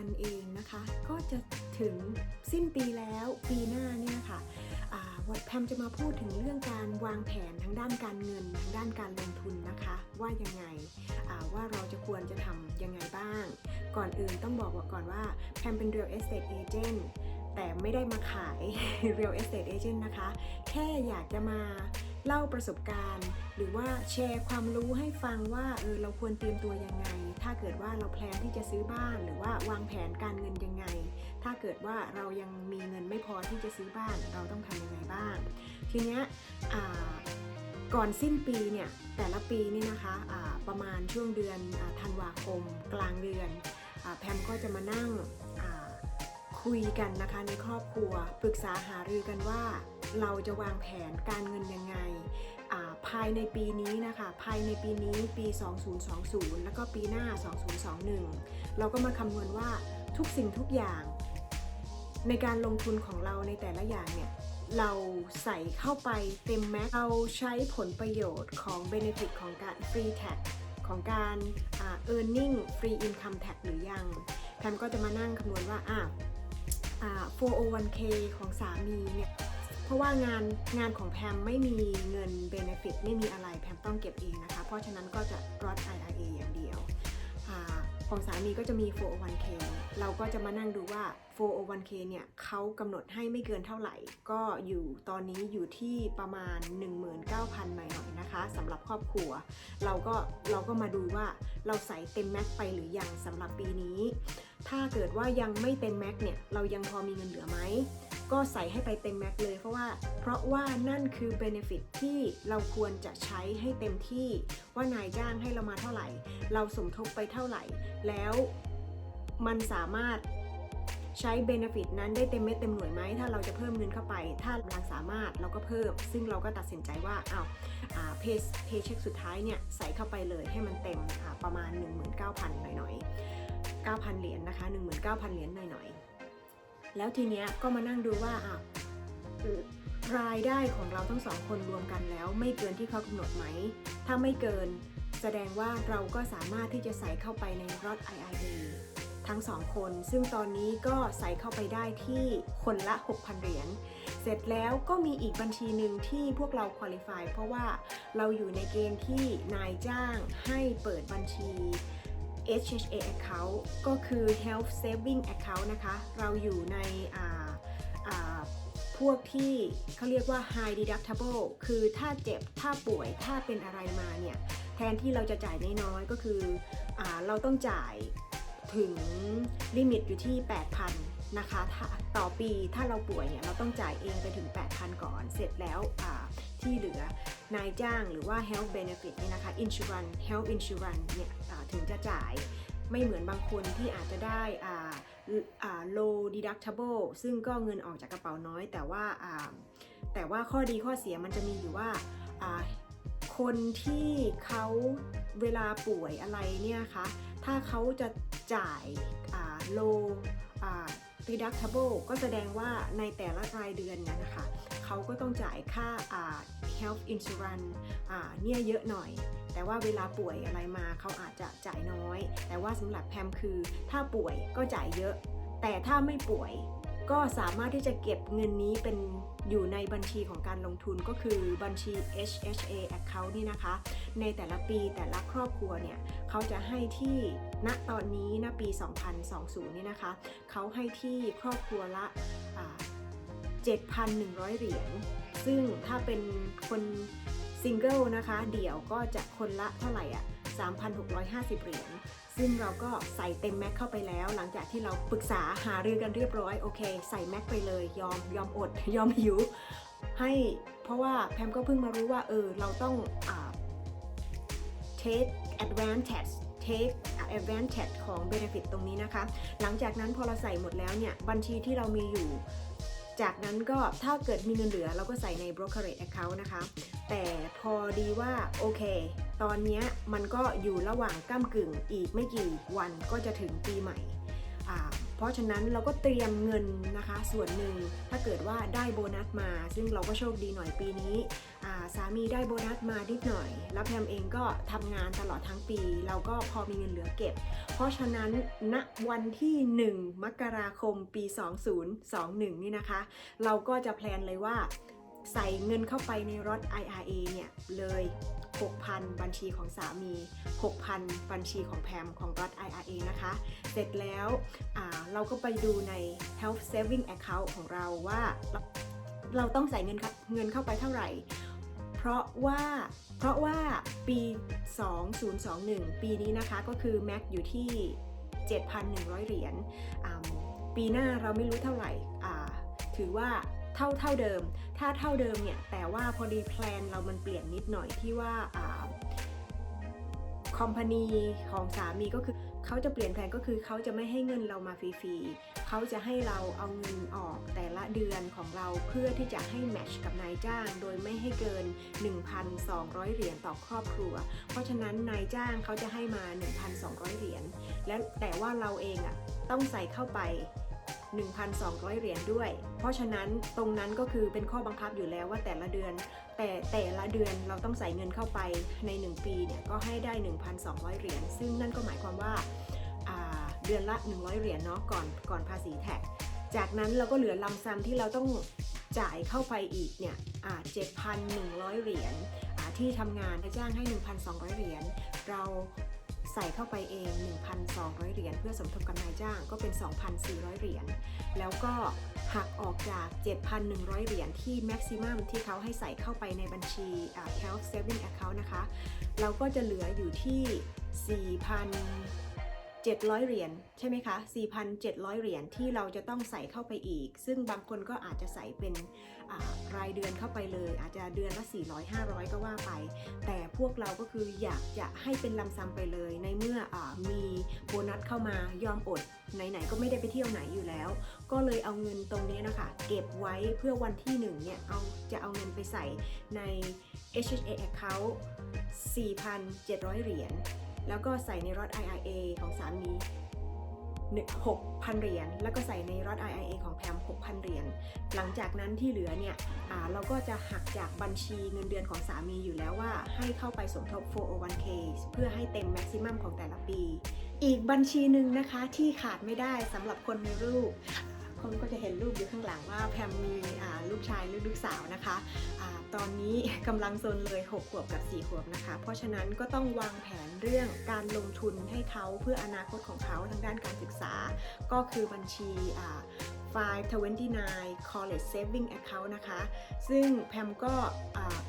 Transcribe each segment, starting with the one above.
วันเองนะคะ ก็จะถึงสิ้นปีแล้วปีหน้าเนี่ยค่ะวันแพมจะมาพูดถึงเรื่องการวางแผนทางด้านการเงินทางด้านการลงทุนนะคะ ว่ายังไงว่าเราจะควรจะทำยังไงบ้าง ก่อนอื่นต้องบอกว่าก่อนว่าแพมเป็น real estate agent แต่ไม่ได้มาขาย real estate agent นะคะ แค่อยากจะมา เล่าประสบการณ์ หรือว่าแชร์ความรู้ให้ฟังว่าเออเราควรเตรียมตัวยังไง ถ้าเกิดว่าเราแพลนที่จะซื้อบ้าน หรือว่าวางแผนการเงินยังไง ถ้าเกิดว่าเรายังมีเงินไม่พอที่จะซื้อบ้าน เราต้องทำยังไงบ้าง ทีเนี้ยอ่าก่อนสิ้นปีเนี่ยแต่ละปีนี่นะคะอ่าประมาณช่วงเดือนอธันวาคม กลางเดือนอแพมก็จะมานั่งคุยกันนะคะในครอบครัวปรึกษาหารือกันว่า เราจะวางแผนการเงินยังไง ภายในปีนี้นะคะ ภายในปีนี้ปี 2020 แล้วก็ปีหน้า 2021 เราก็มาคำนวณว่าทุกสิ่งทุกอย่าง ในการลงทุนของเราในแต่ละอย่างเนี่ยเราใส่เข้าไปเต็มแม็กเราใช้ผลประโยชน์ของ Benefit ของการ Free Tax ของการอ่า Earning Free Income Tax หรือยังแพมก็จะมานั่งคำนวณว่าอ่าอ่า 401k ของสามีเนี่ย ราะว่างานงานของแพมไม่มีเงิน Benefit ไม่มีอะไรแพมต้องเก็บเองนะคะ เพราะฉะนั้นก็จะ Roth IRA อย่างเดียวอของสามีก็จะมี 401k เราก็จะมานั่งดูว่า 401k เนี่ยเขากำหนดให้ไม่เกินเท่าไหร่ ก็อยู่ตอนนี้อยู่ที่ประมาณ 19,000หน่อยๆนะคะสำหรับครอบครัว เราก็เราก็มาดูว่าเราใส่เต็มแม็กซ์ไปหรือยังสำหรับปีนี้ ถ้าเกิดว่ายังไม่เต็มแม็กซ์เนี่ยเรายังพอมีเงินเหลือไหม ก็ใส่ให้ไปเต็มแม็กเลยเพราะว่า เพราะว่านั่นคือเบเนฟิตที่เราควรจะใช้ให้เต็มที่ว่านายจ้างให้เรามาเท่าไหร่ เราสมทบไปเท่าไหร่ แล้วมันสามารถใช้เบเนฟิตนั้นได้เต็มเม็ดเต็มหน่วยไหมถ้าเราจะเพิ่มเงินเข้าไป ถ้ากำลังสามารถเราก็เพิ่ม ซึ่งเราก็ตัดสินใจว่าเอ้าวเพย์เพย์เช็คสุดท้ายเนี่ยใส่เข้าไปเลยให้มันเต็มประมาณ 19,000หน่อยๆ9,000 เหรียญนะคะ 19,000 เหรียญหน่อยๆ แล้วทีเนี้ยก็มานั่งดูว่าอะรายได้ของเราทั้งสองคนรวมกันแล้ว ไม่เกินที่เขากำหนดไหม ถ้าไม่เกินแสดงว่าเราก็สามารถที่จะใส่เข้าไปในรถ IIA ทั้งสองคน ซึ่งตอนนี้ก็ใส่เข้าไปได้ที่คนละ 6,000 เหรียญ เสร็จแล้วก็มีอีกบัญชีหนึ่งที่พวกเราคุริฟายเพราะว่าเราอยู่ในเกณฑ์ที่นายจ้างให้เปิดบัญชี HHA account ก็คือ Health Saving Account นะคะ เราอยู่ในพวกที่เขาเรียกว่า High Deductible คือถ้าเจ็บ ถ้าป่วย ถ้าเป็นอะไรมาเนี่ย แทนที่เราจะจ่ายน้อยๆ ก็คืออเราต้องจ่ายถึงลิมิตอยู่ที่ 8,000 นะคะต่อปีถ้าเราป่วยเนี่ยเราต้องจ่ายเองไปถึง 8,000 ก่อน เสร็จแล้วที่เหลือนายจ้างหรือว่า health benefit เนี่ยนะคะ insurance health insurance เนี่ยถึงจะจ่ายไม่เหมือนบางคนที่อาจจะได้อ่าอา low deductible ซึ่งก็เงินออกจากกระเป๋าน้อย แต่ว่าาแต่ว่าข้อดีข้อเสียมันจะมีอยู่ว่าาคนที่เขาเวลาป่วยอะไรเนี่ยคะถ้าเขาจะจ่าย low deductible ก็แสดงว่าในแต่ละรายเดือนนั้นนะคะเขาก็ต้องจ่ายค่าอา health insurance อาเนี่ยเยอะหน่อย แต่ว่าเวลาป่วยอะไรมาเขาอาจจะจ่ายน้อย แต่ว่าสำหรับแพมคือถ้าป่วยก็จ่ายเยอะ แต่ถ้าไม่ป่วย ก็สามารถที่จะเก็บเงินนี้เป็นอยู่ในบัญชีของการลงทุนก็คือบัญชี HHA account นี่นะคะ ในแต่ละปีแต่ละครอบครัวเนี่ยเขาจะให้ที่ณตอนนี้ณปี 2020 นี่นะคะ เขาให้ที่ครอบครัวละ 7,100 เหรียญ ซึ่งถ้าเป็นคนซิงเกิลนะคะ เดี่ยวก็จะคนละเท่าไหร่อะ3,650 เหรียญ ซึ่งเราก็ใส่เต็มแม็กเข้าไปแล้ว หลังจากที่เราปรึกษาหารือกันเรียบร้อยโอเค ใส่แม็กไปเลยยอมยอมอด ยอมหิว ให้เพราะว่าแพมก็เพิ่งมารู้ว่าเออเราต้องอ take advantage take advantage ของ benefit ตรงนี้นะคะ หลังจากนั้นพอเราใส่หมดแล้วเนี่ย บัญชีที่เรามีอยู่ จากนั้นก็ถ้าเกิดมีเงินเหลือเราก็ใส่ใน brokerage account นะคะ แต่พอดีว่าโอเค ตอนนี้มันก็อยู่ระหว่างก้ามกึ่งอีกไม่กี่วันก็จะถึงปีใหม่ เพราะฉะนั้นเราก็เตรียมเงินนะคะ ส่วนหนึ่งถ้าเกิดว่าได้โบนัสมา ซึ่งเราก็โชคดีหน่อยปีนี้สามีได้โบนัสมานิดหน่อย แล้วแพมเองก็ทำงานตลอดทั้งปี เราก็พอมีเงินเหลือเก็บ เพราะฉะนั้นณวันที่ 1 มกราคมปี 2021 นี่นะคะ เราก็จะแพลนเลยว่า ใส่เงินเข้าไปในรถ IRA เนี่ย เลย 6,000 บัญชีของสามี 6,000 บัญชีของแพมของรัฐ IRA นะคะ เสร็จแล้วเราก็ไปดูใน Health Saving Account ของเราว่าเราเราต้องใส่เงินครับเงินเข้าไปเท่าไหร่ เพราะว่าเพราะว่าปี 2021 ปีนี้นะคะก็คือ Mac อยู่ที่ 7,100 เหรียญ ปีหน้าเราไม่รู้เท่าไหร่ถือว่า ท่าเท่าเดิม ถ้าเท่าเดิมเนี่ยแต่ว่าพอดีแพลนเรามันเปลี่ยนนิดหน่อยที่ว่าคอมพานีของสามีก็คือเขาจะเปลี่ยนแผนก็คือเขาจะไม่ให้เงินเรามาฟรีๆเขาจะให้เราเอาเงินออกแต่ละเดือนของเราเพื่อที่จะให้แมชกับนายจ้าง โดยไม่ให้เกิน 1,200 เหรียญต่อครอบครัว เพราะฉะนั้นนายจ้างเขาจะให้มา 1,200 เหรียญและแต่ว่าเราเองอะ่ะต้องใส่เข้าไป 1,200 เหรียญด้วย เพราะฉะนั้นตรงนั้นก็คือเป็นข้อบังคับอยู่แล้วว่าแต่ละเดือน แต่แต่ละเดือนเราต้องใส่เงินเข้าไปใน 1 ปีเนี่ยก็ให้ได้ 1,200 เหรียญซึ่งนั่นก็หมายความว่าาเดือนละ 100 เหรียญเนาะก่อนก่อนภาษีแท็ก จากนั้นเราก็เหลือลำซัมที่เราต้องจ่ายเข้าไปอีกเนี่ยอ่า7,100เหรียญที่ทำงานจ้างให้ 1,200 เหรียญเรา ใส่เข้าไปเอง 1,200 เหรียญเพื่อสมทบกับนายจ้างก็เป็น 2,400 เหรียญแล้วก็หักออกจาก 7,100 เหรียญที่แม็กซิมัมที่เขาให้ใส่เข้าไปในบัญชีอ่า health saving account นะคะ เราก็จะเหลืออยู่ที่ 700 เหรียญใช่ไหมคะ 4,700 เหรียญที่เราจะต้องใส่เข้าไปอีก ซึ่งบางคนก็อาจจะใส่เป็นรายเดือนเข้าไปเลย อาจจะเดือนละ 400 500 ก็ว่าไป แต่พวกเราก็คืออยากจะให้เป็นลำซ้ำไปเลย ในเมื่ออมีโบนัสเข้ามายอมอดไหนๆก็ไม่ได้ไปเที่ยวไหนอยู่แล้ว ก็เลยเอาเงินตรงนี้นะคะ เก็บไว้เพื่อวันที่หนึ่งเนี่ยเอาจะเอาเงินไปใส่ใน HHA account 4,700 เหรียญ แล้วก็ใส่ในรถ IRA ของสามี6,000 เหรียญ แล้วก็ใส่ในรถ IIA ของแพม6,000 เหรียญ หลังจากนั้นที่เหลือเนี่ยอ่าเราก็จะหักจากบัญชีเงินเดือนของสามีอยู่แล้วว่า ให้เข้าไปสมทบ 401k เพื่อให้เต็มแม็กซิมัมของแต่ละปี อีกบัญชีหนึ่งนะคะที่ขาดไม่ได้สำหรับคนมีลูก คนก็จะเห็นรูปอยู่ข้างหลังว่าแพมมีลูกชายหรือลูกสาวนะคะอาตอนนี้กำลังโซนเลย6ขวบกับ4ขวบนะคะ เพราะฉะนั้นก็ต้องวางแผนเรื่องการลงทุนให้เขาเพื่ออนาคตของเขาทางด้านการศึกษา ก็คือบัญชี529 college saving account นะคะ ซึ่งแพมก็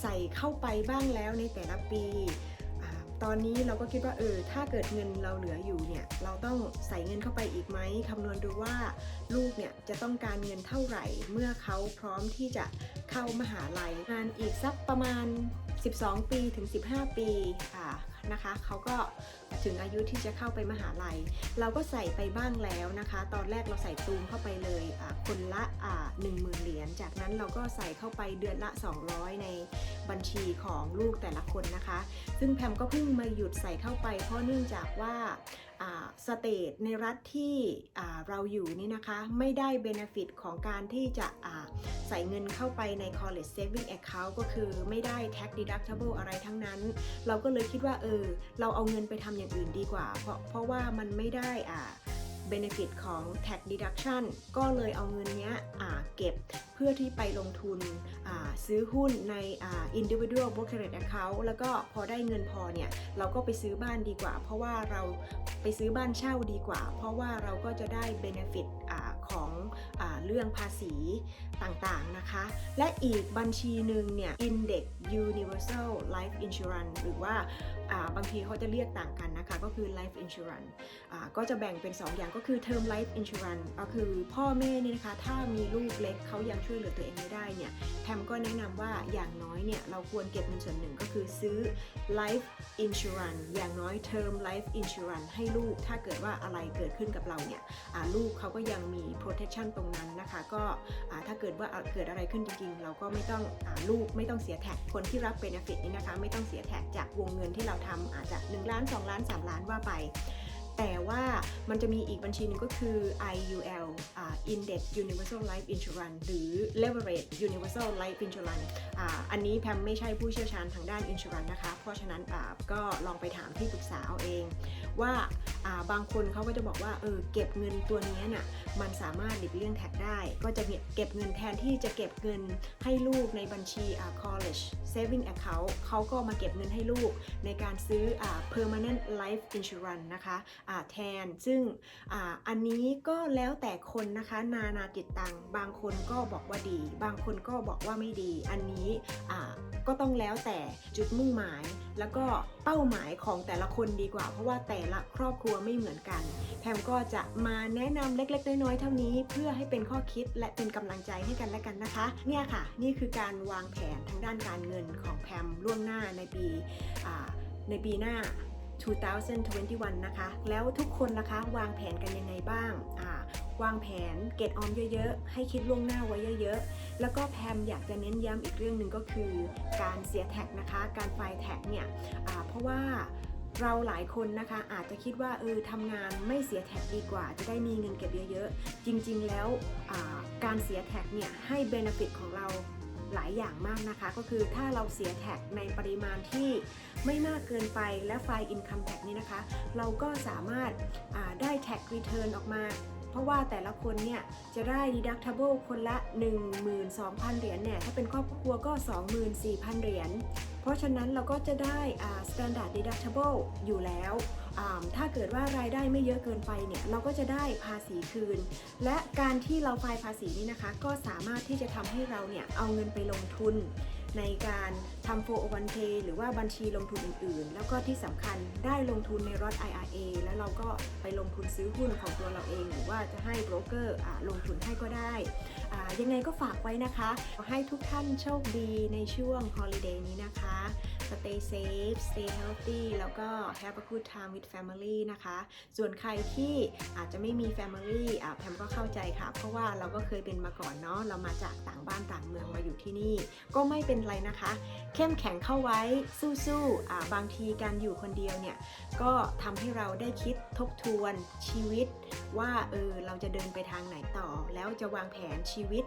ใส่เข้าไปบ้างแล้วในแต่ละปี ตอนนี้เราก็คิดว่าเออถ้าเกิดเงินเราเหลืออยู่เนี่ยเราต้องใส่เงินเข้าไปอีกไหมคำนวณดูว่าลูกเนี่ยจะต้องการเงินเท่าไหร่ เมื่อเขาพร้อมที่จะเข้ามหาลัยงานอีกสักประมาณ 12 ปีถึง 15 ปีค่ะ นะคะเขาก็ถึงอายุที่จะเข้าไปมหาลัย เราก็ใส่ไปบ้างแล้วนะคะ ตอนแรกเราใส่ตูมเข้าไปเลยคนละอ่งหมื่นเหรียญจากนั้นเราก็ใส่เข้าไปเดือนละ 200 ในบัญชีของลูกแต่ละคนนะคะ ซึ่งแพมก็เพิ่งมาหยุดใส่เข้าไปเพราะเนื่องจากว่า สเตทในรัฐที่เราอยู่นี่นะคะไม่ได้เบนฟิตของการที่จะใส่เงินเข้าไปใน college saving account ก็คือไม่ได้ tax deductible อะไรทั้งนั้น เราก็เลยคิดว่าเออเราเอาเงินไปทำอย่างอื่นดีกว่า เพราะเพราะว่ามันไม่ได้อ่า benefit ของ tax deduction ก็เลยเอาเงินเนี้ยเก็บเพื่อที่ไปลงทุนซื้อหุ้นใน individual brokerage account แล้วก็พอได้เงินพอเนี่ย เราก็ไปซื้อบ้านดีกว่า เพราะว่าเราไปซื้อบ้านเช่าดีกว่า เพราะว่าเราก็จะได้ benefit อของอเรื่องภาษีต่างๆนะคะ และอีกบัญชีหนึ่งเนี่ย Index Universal Life Insurance หรือว่า บางทีเขาจะเรียกต่างกันนะคะ ก็คือ Life Insurance อก็จะแบ่งเป็น 2 อย่างก็คือ Term Life Insurance ก็คือพ่อแม่เนี่ยนะคะ ถ้ามีลูกเล็กเขายังช่วยเหลือตัวเองไม่ได้เนี่ยแพมก็แนะนำว่าอย่างน้อยเนี่ยเราควรเก็บเงินส่วนหนึ่งก็คือซื้อ Life Insurance อย่างน้อย Term Life Insurance ให้ลูกถ้าเกิดว่าอะไรเกิดขึ้นกับเราเนี่ยลูกเขาก็ยังมี protection ตรงนั้นนะคะ ก็ถ้าเกิดว่าเกิดอะไรขึ้นจริงๆ เราก็ไม่ต้องอลูกไม่ต้องเสียแท็กคนที่รับ benefit นี่นะคะ ไม่ต้องเสียแท็กจากวงเงินที่เราทำอาจจะ 1 ล้าน 2 ล้าน 3 ล้านว่าไป แต่ว่ามันจะมีอีกบัญชีหนึ่งก็คือ IUL Index Universal Life Insurance หรือ Leverage Universal Life Insurance อันนี้แพมไม่ใช่ผู้เชี่ยวชาญทางด้าน Insurance นะคะ เพราะฉะนั้นอ่าก็ลองไปถามที่ปรึกษาเอาเอง ว่าบางคนเขาก็จะบอกว่าเออเก็บเงินตัวนี้น่ะมันสามารถหลีกเลี่ยงแท็กได้ ก็จะเก็บเงินแทนที่จะเก็บเงินให้ลูกในบัญชี college saving account เขาก็มาเก็บเงินให้ลูกในการซื้อ permanent life insurance นะคะแทน ซึ่งอ่าอันนี้ก็แล้วแต่คนนะคะนานาจิตตัง บางคนก็บอกว่าดี บางคนก็บอกว่าไม่ดี อันนี้อ่าก็ต้องแล้วแต่จุดมุ่งหมาย แล้วก็เป้าหมายของแต่ละคนดีกว่า เพราะว่าแต่ละครอบครัวไม่เหมือนกัน แพมก็จะมาแนะนำเล็กๆน้อยๆเท่านี้ เพื่อให้เป็นข้อคิดและเป็นกำลังใจให้กันและกันนะคะ เนี่ยค่ะ นี่คือการวางแผนทางด้านการเงินของแพมล่วงหน้าในปีอ่าในปีหน้า 2021 นะคะ แล้วทุกคนนะคะวางแผนกันยังไงบ้างอ่าวางแผนเก็บออมเยอะๆ ให้คิดล่วงหน้าไว้เยอะๆ แล้วก็แพมอยากจะเน้นย้ำอีกเรื่องหนึ่งก็คือ การเสียแท็กนะคะ การไฟแท็กเนี่ยเพราะว่าเราหลายคนนะคะอาจจะคิดว่าเออทำงานไม่เสียแท็กดีกว่า จะได้มีเงินเก็บเยอะๆ จริงๆแล้วการเสียแท็กเนี่ยให้เบนฟิตของเรา หลายอย่างมากนะคะ ก็คือถ้าเราเสียแท็กในปริมาณที่ไม่มากเกินไปและไฟล์ Income Tax นี่นะคะ เราก็สามารถาได้ Tax Return ออกมา เพราะว่าแต่ละคนเนี่ย จะได้ deductible คนละ 12,000 เหรียญเนี่ย ถ้าเป็นครอบครัวก็ 24,000 เหรียญ เพราะฉะนั้นเราก็จะได้ standard deductible อยู่แล้ว ถ้าเกิดว่ารายได้ไม่เยอะเกินไปเนี่ย เราก็จะได้ภาษีคืน และการที่เราไฟล์ภาษีนี่นะคะ ก็สามารถที่จะทำให้เราเนี่ย เอาเงินไปลงทุน ในการทำ 401k หรือว่าบัญชีลงทุนอื่นๆ แล้วก็ที่สำคัญได้ลงทุนในรถ IRA แล้วเราก็ไปลงทุนซื้อหุ้นของตัวเราเอง หรือว่าจะให้โบรกเกอร์ลงทุนให้ก็ได้ยังไงก็ฝากไว้นะคะ ขอให้ทุกท่านโชคดีในช่วงฮอลิเดย์นี้นะคะ stay safe stay healthy แล้วก็ have a good time with family นะคะ ส่วนใครที่อาจจะไม่มี Family อะแพมก็เข้าใจค่ะ เพราะว่าเราก็เคยเป็นมาก่อนเนาะเรามาจากต่างบ้านต่างเมืองมาอยู่ที่นี่ ก็ไม่เป็นไรนะคะ เข้มแข็งเข้าไว้สู้ๆอ่าบางทีการอยู่คนเดียวเนี่ย ก็ทำให้เราได้คิดทบทวนชีวิต ว่าเออเราจะเดินไปทางไหนต่อ แล้วจะวางแผนชีวิต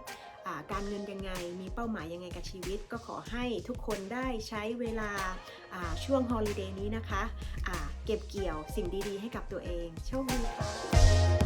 การเงินยังไง มีเป้าหมายยังไงกับชีวิต ก็ขอให้ทุกคนได้ใช้เวลาช่วงฮอลิเดย์นี้นะคะเก็บเกี่ยวสิ่งดีๆ ให้กับตัวเอง โชคดีค่ะ